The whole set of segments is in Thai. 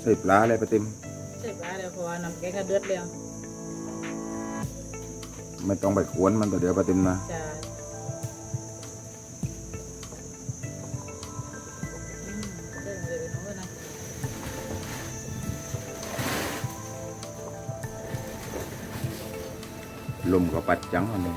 ใส่ปลาอะไรปะติมใช่ปลาเดี๋ยวเพราะว่าน้ำแกงก็เดือดแล้วไม่ต้องไปขวนมันตัวเดียวปะติมนะจะอืมเดินเลยไปโน้นนะลมก็ปัดจังอันนี้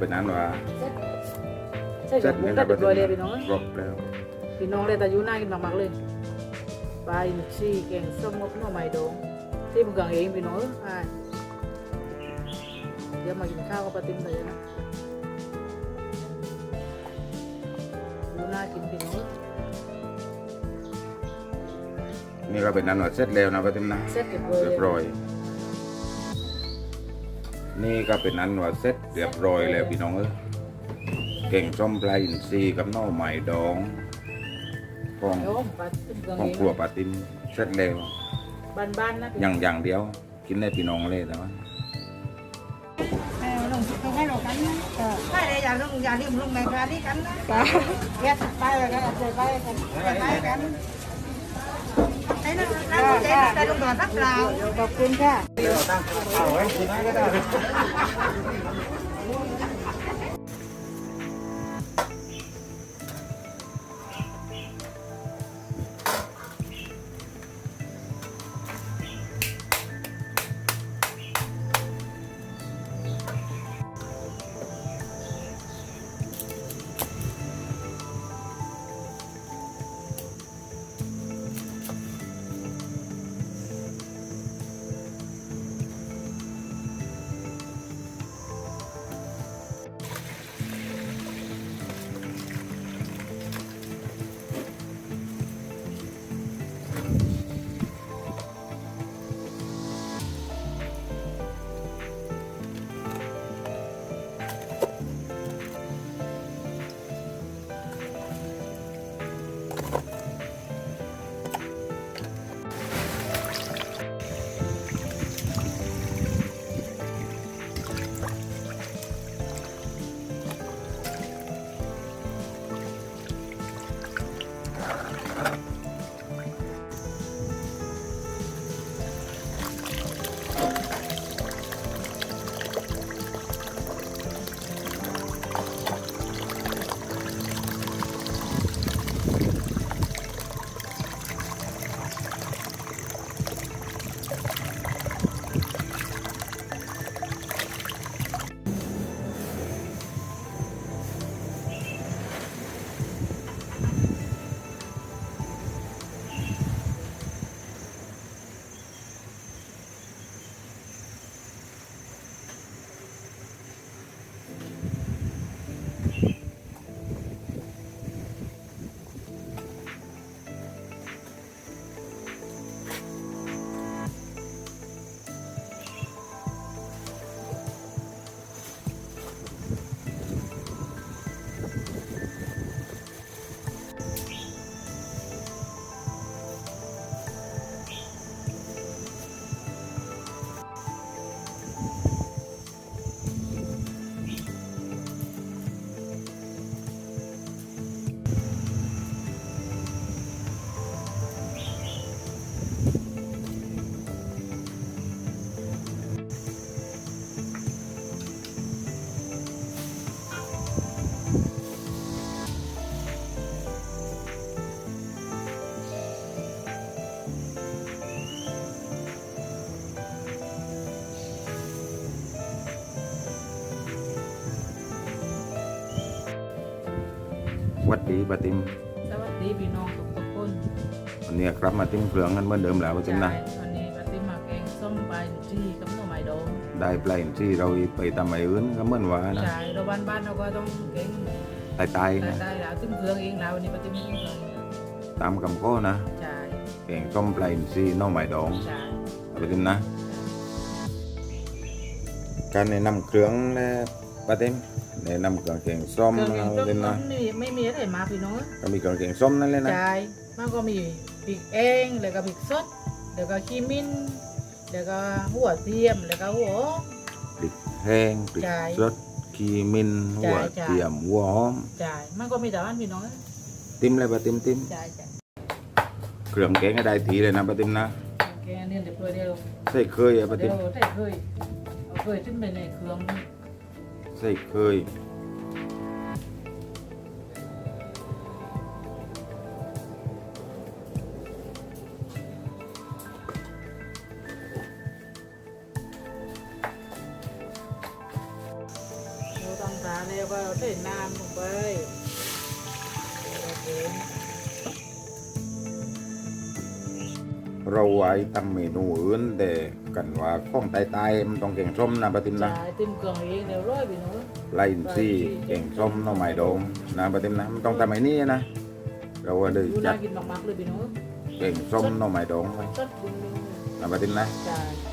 เพราะว่าปลาได้กับทุกเดือนเลยใส่น้ำต้มเน่าแล้วก็ทีนี้ใส่น้ำปลาน้ำปลาเลยเอาเป็นดินแดงว่างเลยดินหมดเลยว่าแต่สักนิดแป้งว่านแล้วก็ใส่น้ำตาลน้ำตาลนะปะติมนะใช่ใช่ถ้าเป็นนั้นว่าใช่กับบุ้งได้ปะเรียบร้อยเลยพี่น้องครบแล้วพี่น้องเลยแต่อยูน่ากินมากๆเลยปลาอินทรีแกงส้มมกหน่อไม้ดองที่บุกกังเองพี่น้องเอ้ยอ่าเดี๋ยวมากินข้าวกับปลาติมเลยนะอยูน่ากินพี่น้องนี่ก็เป็นนั้นว่าเสร็จแล้วนะปะติมนะเสร็จเรียบร้อยเรียบร้อย นี่ก็เป็นนั้นว่าเสร็จเรียบร้อยแล้วพี่น้องเอ้ยเก่งส้มปลาอินทรีกับหน่อไม้ดองของเดี๋ยวปลาติมกังของเองครัวปลาติมเสร็จแล้วบ้านๆนะพี่อย่างอย่างเดียว กินได้พี่น้องเลยแต่ว่าลงลงให้เรากันนะใช่เลยอย่าลงอย่าลืมลงแมงกานี่กันนะแยกไปเลยกันเจอไปกันไปกัน ขอบคุณค่ะ ปลาติมสวัสดีพี่น้องทุกๆคนวันนี้ครับมาติ้มเครื่องกันเหมือนเดิมแล้วปลาติมนะใช่วันนี้ปลาติมมาแกงส้มปลาอินทรีกับหน่อไม้ดองอได้ปลาอินทรีย์เราไปทำไมอื่นก็เหมือนว่านะใช่เราบ้านบ้านเราก็ต้องเก่งตายตายได้นะได้แล้วตึ้งเครื่องเองแล้ววันนี้ปฏิมีเครื่องตามคำข้อนะใช่แกงส้มปลาอินทรีย์หน้องไม้ดองใช่เอาไปทิมนะ การแนะนำเครื่องและ ปลาเต็มแนะนำเครื่องแกงส้มเครื่องเองเอาต้ไปทิมมนะไม่ไม่มีอะไรมาพี่น้องก็มีเครื่องแกงส้มนั่นเลยนะ ใช่มันก็มีพริกเองแล้วก็พริกสดแล้วก็ขี้มิ้นแล้วก็หัวเทียมแล้วก็หัวหอมพริกแห้งพริกใช่สดขีมินหัวใช่เทียมหัวหอมใช่มันก็มีแต่ว่าพี่น้องติมเลยปลาติมติมใช่ใช่เครื่องแกงให้ได้ทีเลยนะปลาติมนะแกเนี่ยเดี๋ยวเดี๋ยวใส่เคยอะปลาติเดี๋ยมวใส่เคยเอาเคยขึ้นไปในเครื่อง ใส่เคย เราไว้ทำเมนูอื่นแต่กันว่าของตายตายๆมันต้องแกงส้มนะปลาติมนะใช่ติ้มเครื่องเองเดี๋ยวร้อยพี่น้องไล่อินซี่แกงส้มหน้องไม้ดองนะปลาติมนะมันต้องทำไอ้นี่นะ เราก็เลยดูจัน่าดกินมากๆเลยพี่น้องแกงส้มหน้องไม้ดองไปสดจริงนะปลาติมนะๆ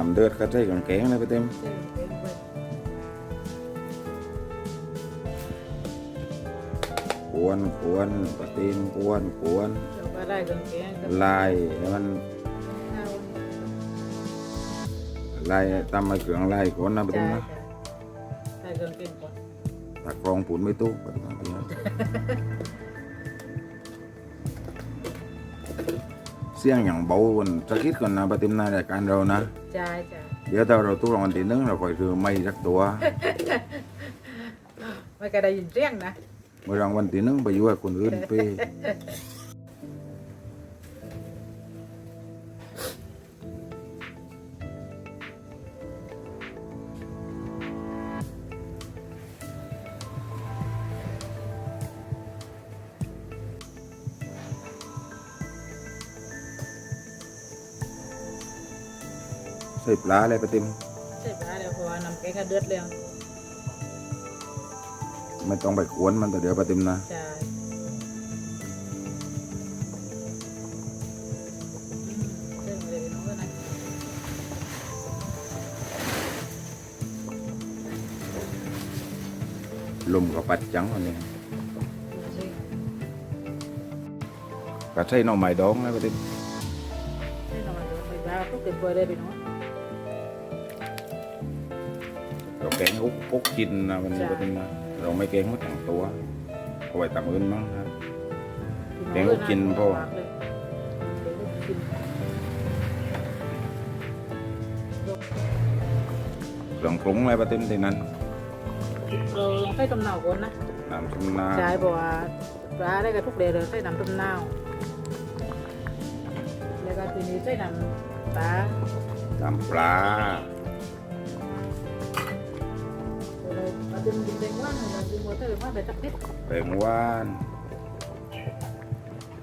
ใช่น้ำเดือดก็ใส่กางแกงเลยปลาติมใส่เครื่องไปกวนกวนปลาติมกวนกวนเดี๋ยวก็ได้เครื่องแกงกับลายให้มันลายตำมาเครื่องลายก่อนนะปลาติใช่มนะใช่เครื่องแกงก่อนตะกรงปุ่นไม่ตู้ปลาติมนะเสียงอย่างเบาคนสักนิดก่อนนะปลาติมนะรายการเรานะ ใช่ใช่เดี๋ยวถ้าเราตู้รางวัลที่หนึ่งเราคอยซื้อไม่สักตัวไม่ก็ได้ยินเสียงนะเมื่อรางวัลที่หนึ่งไปอยู่กับคนอื่นไป ใส่ปลาอะไรปะติมใช่ปะเดี๋ยวพอน้ำแกงก็เดือดแล้วไม่ต้องไปกวนมันแต่เดี๋ยวปะติมนะใช่อืมเส้นเลยพี่น้องก็นะลมก็ปัดจังวันนี้ดูสิก็ใส่หน่อไม้ดองนะปะติมให้เรามาดูไปบ้าทุกเก็บไว้เลยพี่น้อง กงอุกอุกกินนะวันนี้ปะติมนะเราไม่แกงหมดทั้งตัวเอาไว้ตามอื่นมั้งครับ แกงก็กินพอแกงก็กินเครื่องปรุงอะไรปะติมที่นั้นเราลองใส่ต้มเน่าก่อนนะน้ำชำนาใช่บอกว่าปลาได้กับทุกเดือนเลยใส่น้ำต้มเน่าแล้วก็ทีนี้ใส่น้ำปลาน้ำปลา ดี๋ยวเราเอาดึงดึงแดงว่างเราดึงหัวเตอร์ว่างแต่จักนิดแป้งหวาน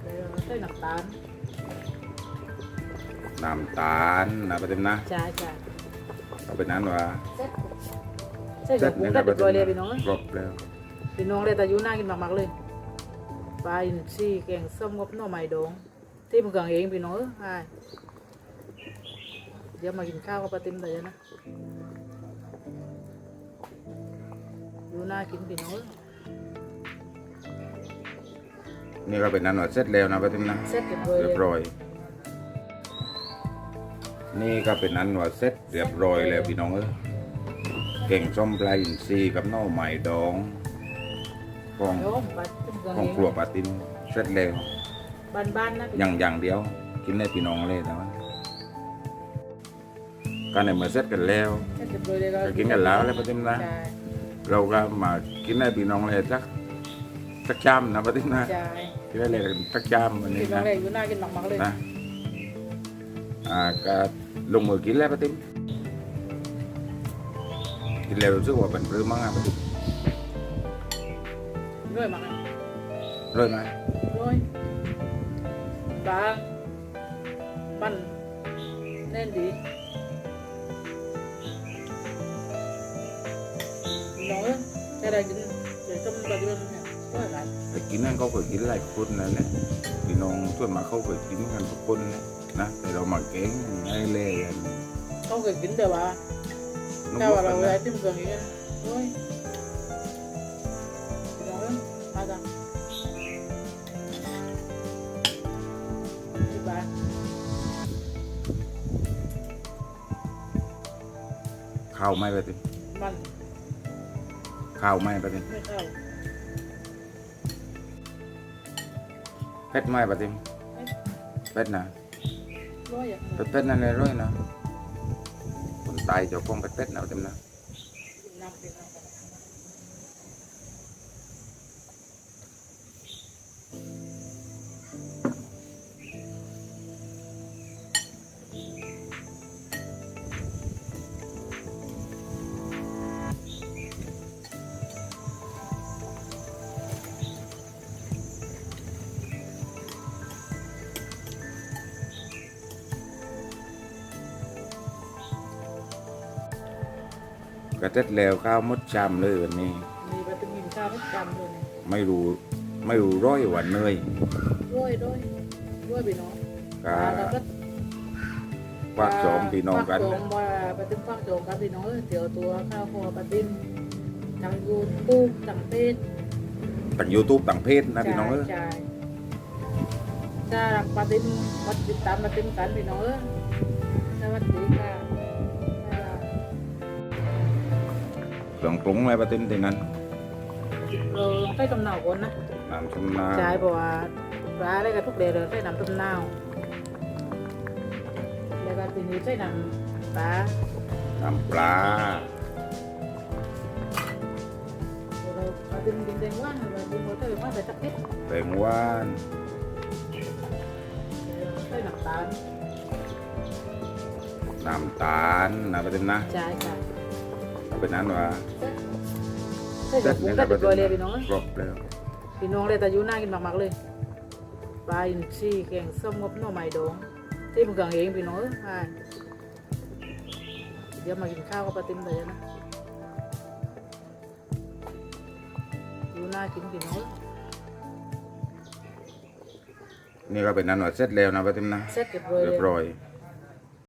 เดี๋ยวเราใส่น้ำตาลน้ำตาลนะปะติมนะใช่ใช่เอาเป็นนั้นว่าเสร็จใส่กับกุ้งได้นะเรียบร้อยเลยพี่น้องครบแล้วพี่น้องเลยแต่อยูน่ากินมากๆเลยปลาอินทรีแกงส้มกับหน่อไม้ดองที่มึงกังเองพี่น้องเอ้ยใช่เดี๋ยวมากินข้าวกับปลาติมแต่เดี๋ยวนะ อยูน่ากินพี่น้องเอ้ยนี่ก็เป็นนั้นว่าเสร็จแล้วนะปะติมนะเสร็จเรียบร้อย เรียบเลยร้อย นี่ก็เป็นนั้นว่าเสร็จเรียบร้อยแล้วพี่น้องเอ้ยเก่งส้มปลาอินทรีกับหน่อไม้ดองของโยมปลาติมกังของเองครัวปลาตินเสร็จแล้วบ้านๆนะพี่อย่างอย่างเดียว กินได้พี่น้องเลยแต่ว่าการในเมื่อเสร็จกันแล้ว เสร็จเรียบร้อยเลยก็กินกันแล้วแล้วปะติมนะ ใช่ เราก็มากินได้พี่น้องเลยสักสักชามนะปะติมนะใช่กินได้เลยสักจามวันนี้กินครั้นะงแรกอยู่น่ากินมากๆเลยนะอ่าก็ลงมือกินแล้วป้าติ๋มกินแล้วรู้สึกว่าเป็นปลื้มมากอะป้าติ๋มด้วยมากเลยร่อยไหมด้วยบางมันแน่นดี น้องเอ้ยจะได้กินเดี๋ยวต้มกระเดือนเนี่ยด้วยอะไรแต่กินนั่นเขาเคยกินหลายคนนั่นแหละพี่น้องส่วนมากเขาเคยกินกันทุกคนนะนะแต่เรามาเก่งให้เล่กันเขาเคยกินแต่ว่านุ่มแต่ว่าเราๆเลนะยที่มันเกิดอย่างเงี้ยด้วยน้องเอ้ยมาจ้ะที่บ้านข้าวไหม่ป้าติ๋มมัน ข้าวไหมป้าติมไม่เข้าเผ็ดไหมป้าติมเผ็ดนะร้อยอะเผ็ดๆนั่นเลยร้อยนะคนตายเจ้าของเผ็ดๆนะป้าติมนะน้ำเป็นน้ำ กระเท็ดแล้วข้าวมดชามเลยวันนี้ มีวิตามินข้าวไม่จำเลยเนี่ยไม่รู้ไม่รู้ร้อยวันเหนื่อยด้วยด้วยด้วยพี่น้องก็แล้วก็ฝากสองพี่น้องกันฝานะสองว่าปฏิมฝากสองกันพี่น้องเออเดี๋ยวตัวข้าวคอปฏิมทางยูทูบทางเฟซต่างยูทูบต่างเพศนะพี่น้องเออใช่ถ้ารักปฏิมมาติดตามปฏิมกันพี่น้องเออสวัสดีค่ะ องปรุงอะไรประเด็นที่นั้นเราลอใส่ตำเนาก่อนนะน้ำชำนาใช่เพราะว่าปลาได้กับทุกเดือนใส่น้ำตำเนาแล้วก็ทีนี้ใส่น้ำปลาน้ำปลาเราปฏิมดินแดงว่างเราดินหัวเตยว่างใส่สักนิดแตงว่านใส่น้ำตาลน้ำตาลนะประเด็นนะใช่ค่ เอาเป็นนั้นว่าใส่ดอกบุ้งได้เป็นตัวเลยพี่น้องครบแล้วพี่น้องเลยแต่ยูน่ากินมากๆเลยปลาอินทรีแกงส้มงบหน่อไม้ดองที่มึงกังเองพี่น้องใช่เดี๋ยวมากินข้าวกับปลาติมเลยนะยูน่ากินพี่น้องนี่ก็เป็นนั้นว่าเสร็จแล้วนะประเด็นนะเสร็จเรียบร้อยเรีเลยยบร้อย